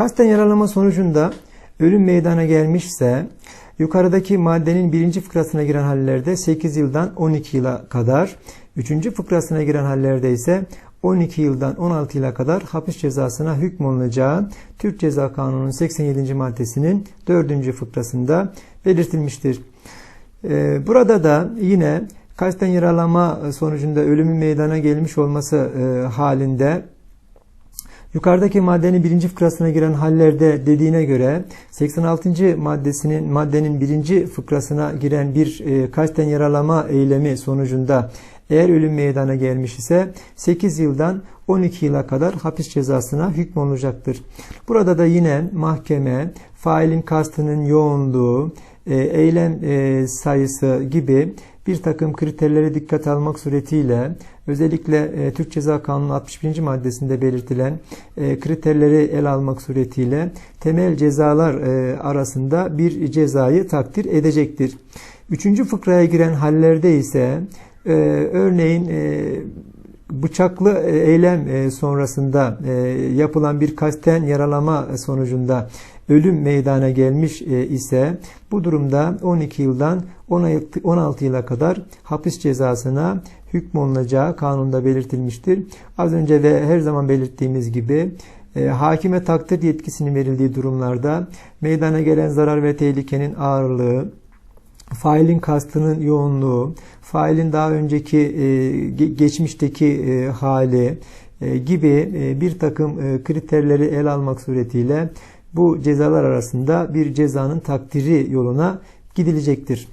Kasten yaralama sonucunda ölüm meydana gelmişse yukarıdaki maddenin birinci fıkrasına giren hallerde 8 yıldan 12 yıla kadar, üçüncü fıkrasına giren hallerde ise 12 yıldan 16 yıla kadar hapis cezasına hükmolunacağı Türk Ceza Kanunu'nun 87. maddesinin 4. fıkrasında belirtilmiştir. Ee, Burada da yine kasten yaralama sonucunda ölümün meydana gelmiş olması e, halinde Yukarıdaki maddenin birinci fıkrasına giren hallerde dediğine göre 86. maddesinin maddenin birinci fıkrasına giren bir e, kasten yaralama eylemi sonucunda eğer ölüm meydana gelmiş ise 8 yıldan 12 yıla kadar hapis cezasına hükmolunacaktır. Burada da yine mahkeme failin kastının yoğunluğu, e, eylem e, sayısı gibi bir takım kriterlere dikkat almak suretiyle özellikle e, Türk Ceza Kanunu 61. maddesinde belirtilen e, kriterleri el almak suretiyle temel cezalar e, arasında bir cezayı takdir edecektir. Üçüncü fıkraya giren hallerde ise e, örneğin e, bıçaklı e, eylem e, sonrasında e, yapılan bir kasten yaralama sonucunda ölüm meydana gelmiş ise bu durumda 12 yıldan 16 yıla kadar hapis cezasına hükmolunacağı kanunda belirtilmiştir. Az önce ve her zaman belirttiğimiz gibi hakime takdir yetkisinin verildiği durumlarda meydana gelen zarar ve tehlikenin ağırlığı, failin kastının yoğunluğu, failin daha önceki e, geçmişteki e, hali e, gibi bir takım kriterleri el almak suretiyle bu cezalar arasında bir cezanın takdiri yoluna gidilecektir.